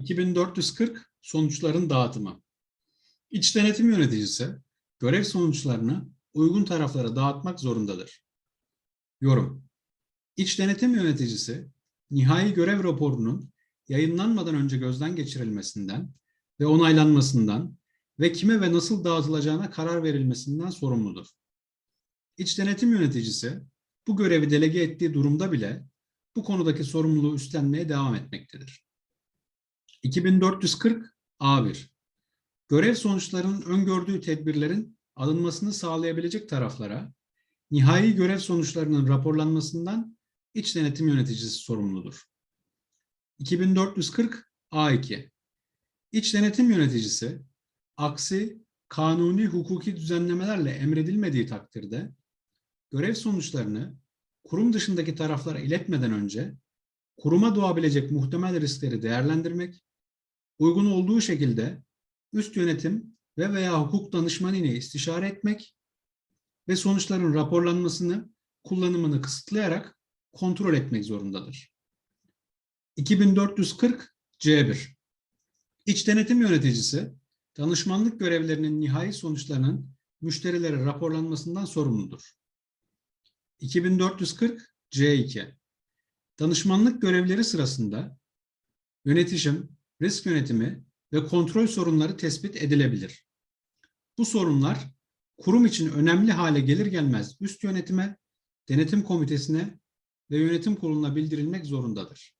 2440 sonuçların dağıtımı. İç denetim yöneticisi görev sonuçlarını uygun taraflara dağıtmak zorundadır. Yorum. İç denetim yöneticisi nihai görev raporunun yayınlanmadan önce gözden geçirilmesinden ve onaylanmasından ve kime ve nasıl dağıtılacağına karar verilmesinden sorumludur. İç denetim yöneticisi bu görevi delege ettiği durumda bile bu konudaki sorumluluğu üstlenmeye devam etmektedir. 2440 A1 Görev sonuçlarının öngördüğü tedbirlerin alınmasını sağlayabilecek taraflara nihai görev sonuçlarının raporlanmasından iç denetim yöneticisi sorumludur. 2440 A2 İç denetim yöneticisi aksi kanuni hukuki düzenlemelerle emredilmediği takdirde görev sonuçlarını kurum dışındaki taraflara iletmeden önce kuruma doğabilecek muhtemel riskleri değerlendirmek, uygun olduğu şekilde üst yönetim ve veya hukuk danışmanı ile istişare etmek ve sonuçların raporlanmasını, kullanımını kısıtlayarak kontrol etmek zorundadır. 2440 C1 İç denetim yöneticisi, danışmanlık görevlerinin nihai sonuçlarının müşterilere raporlanmasından sorumludur. 2440 C2 Danışmanlık görevleri sırasında yönetişim, risk yönetimi ve kontrol sorunları tespit edilebilir. Bu sorunlar kurum için önemli hale gelir gelmez üst yönetime, denetim komitesine ve yönetim kuruluna bildirilmek zorundadır.